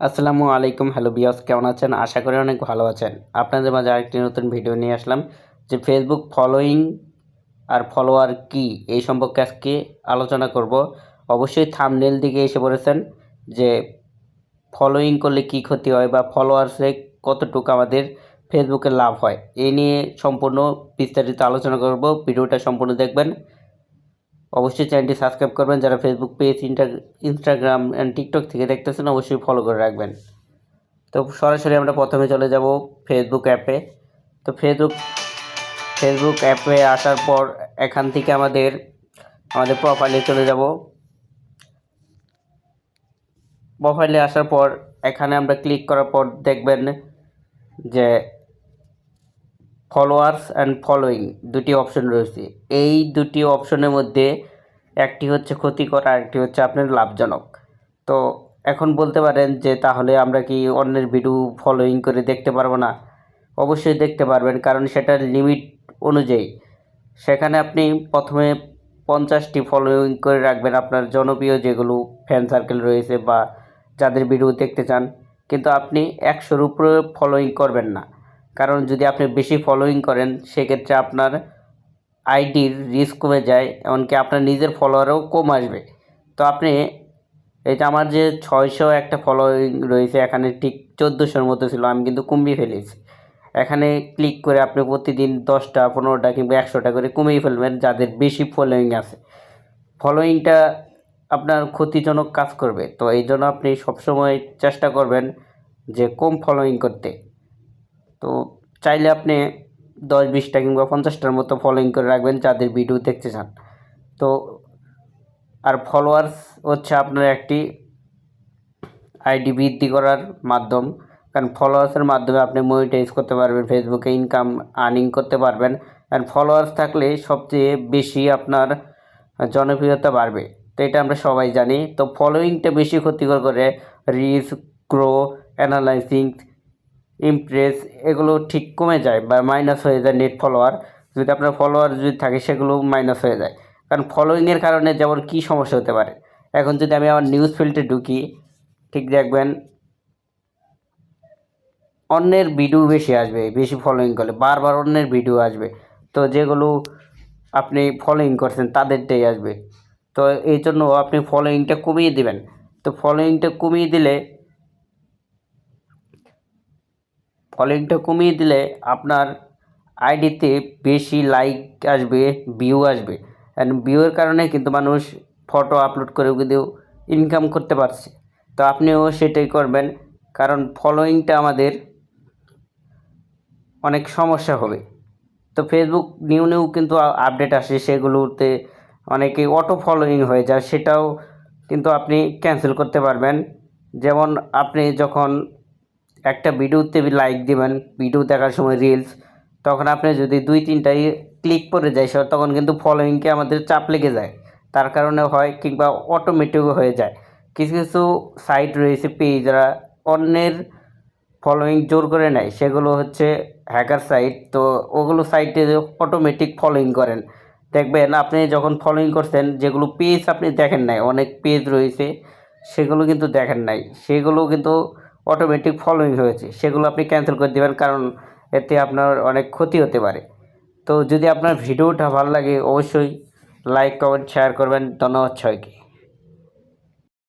আসসালামু আলাইকুম, হ্যালো বিয়স কেমন আছেন? আশা করি অনেক ভালো আছেন। আপনাদের মাঝে আরেকটি নতুন ভিডিও নিয়ে আসলাম, যে ফেসবুক ফলোয়িং আর ফলোয়ার কি, এই সম্পর্কে আজকে আলোচনা করব। অবশ্যই থামনেল দিকে এসে পড়েছেন, যে ফলোয়িং করলে কি ক্ষতি হয় বা ফলোয়ার্সে কতটুকু আমাদের ফেসবুকে লাভ হয় এই নিয়ে সম্পূর্ণ বিস্তারিত আলোচনা করব। ভিডিওটা সম্পূর্ণ দেখবেন। অবশ্যই চ্যানেলটি সাবস্ক্রাইব করবেন। যারা Facebook page Instagram and TikTok থেকে দেখতেছেন, অবশ্যই ফলো করে রাখবেন। তো সরাসরি আমরা প্রথমে চলে যাব ফেসবুক অ্যাপে তো ফেসবুক ফেসবুক অ্যাপে আসার পর এখান থেকে আমাদের আমাদের প্রোফাইলে চলে যাব। প্রোফাইলে আসার পর এখানে আমরা ক্লিক করার পর দেখবেন যে ফলোয়ার্স অ্যান্ড ফলোয়িং দুটি অপশন রয়েছে। এই দুটি অপশনের মধ্যে একটি হচ্ছে ক্ষতিকর আর একটি হচ্ছে আপনার লাভজনক। তো এখন বলতে পারেন যে তাহলে আমরা কি অন্যের ভিডিও ফলোয়িং করে দেখতে পারব না? অবশ্যই দেখতে পারবেন, কারণ সেটার লিমিট অনুযায়ী। সেখানে আপনি প্রথমে পঞ্চাশটি ফলোয়িং করে রাখবেন আপনার জনপ্রিয় যেগুলো ফ্যান সার্কেল রয়েছে বা যাদের ভিডিও দেখতে চান। কিন্তু আপনি একশোর উপরে ফলোয়িং করবেন না। কারণ যদি আপনি বেশি ফলোয়িং করেন, সেক্ষেত্রে আপনার আইডির রিস্ক কমে যায়, এমনকি আপনার নিজের ফলোয়ারও কম আসবে। তো আপনি যে আমার যে ছয়শো একটা ফলোয়িং রয়েছে, এখানে ঠিক চোদ্দোশোর মতো ছিল, আমি কিন্তু কমিয়ে ফেলেছি। এখানে ক্লিক করে আপনি প্রতিদিন দশটা, পনেরোটা কিংবা একশোটা করে কমিয়ে ফেলবেন, যাদের বেশি ফলোয়িং আছে। ফলোয়িংটা আপনার ক্ষতিজনক কাজ করবে, তো এই জন্য আপনি সবসময় চেষ্টা করবেন যে কম ফলোয়িং করতে। তো চাইলে আপনি দশ বিশটা কিংবা পঞ্চাশটার মতো ফলোয়িং করে রাখবেন যাদের ভিডিও দেখতে চান। তো, আর ফলোয়ার্স হচ্ছে আপনার একটি আইডি বৃদ্ধি করার মাধ্যম। কারণ ফলোয়ার্সের মাধ্যমে আপনি মনিটাইজ করতে পারবেন ফেসবুকে ইনকাম আর্নিং করতে পারবেন। আর ফলোয়ার্স থাকলে সবচেয়ে বেশি আপনার জনপ্রিয়তা বাড়বে। তো এটা আমরা সবাই জানি। তো ফলোয়িংটা বেশি ক্ষতিকর করে রিস গ্রো অ্যানালাইসিং ইমপ্রেস এগুলো ঠিক কমে যায় বা মাইনাস হয়ে যায় নেট ফলোয়ার যদি আপনার ফলোয়ার যদি থাকে, সেগুলো মাইনাস হয়ে যায়। কারণ ফলোয়িংয়ের কারণে যেমন কী সমস্যা হতে পারে? এখন যদি আমি আমার নিউজ ফিল্ডে ঢুকি, ঠিক দেখবেন, অন্যের ভিডিও বেশি আসবে, বেশি ফলোয়িং করলে। বারবার অন্যের ভিডিও আসবে। তো যেগুলো আপনি ফলোয়িং করছেন, তাদেরটাই আসবে। তো এই জন্য আপনি ফলোয়িংটা কমিয়ে দিবেন। তো ফলোয়িংটা কমিয়ে দিলে ফলোয়িংটা কমিয়ে দিলে আপনার আইডিতে বেশি লাইক আসবে ভিউ আসবে। অ্যান্ড ভিউয়ের কারণে কিন্তু মানুষ ফটো আপলোড করে কিন্তু ইনকাম করতে পারছে। তো আপনিও সেটাই করবেন, কারণ ফলোয়িংটা আমাদের অনেক সমস্যা হবে। তো ফেসবুক নিউ নিউ কিন্তু আপডেট আসে, সেগুলোতে অনেকে অটো ফলোয়িং হয়ে যায়, সেটাও কিন্তু আপনি ক্যান্সেল করতে পারবেন। যেমন আপনি যখন একটা ভিডিওতে লাইক দিবেন ভিডিও দেখার সময় রিলস তখন আপনি যদি দুই তিনটাই ক্লিক করে যায় তখন কিন্তু ফলোয়িংকে আমাদের চাপ লেগে যায়। তার কারণে হয় কিংবা অটোমেটিকও হয়ে যায়। কিছু কিছু সাইট রয়েছে পেজরা অন্যের ফলোয়িং জোর করে নেয়, সেগুলো হচ্ছে হ্যাকার সাইট তো ওগুলো সাইটে অটোমেটিক ফলোয়িং করেন। দেখবেন আপনি যখন ফলোয়িং করছেন, যেগুলো পেজ আপনি দেখেন নাই, অনেক পেজ রয়েছে, সেগুলো কিন্তু দেখেন নাই। সেগুলো কিন্তু অটোমেটিক ফলোয়িং হয়েছে, সেগুলো আপনি ক্যান্সেল করে দেবেন কারণ এতে আপনার অনেক ক্ষতি হতে পারে। তো যদি আপনার ভিডিওটা ভালো লাগে, অবশ্যই লাইক কমেন্ট শেয়ার করবেন। ধন্যবাদ সবাইকে।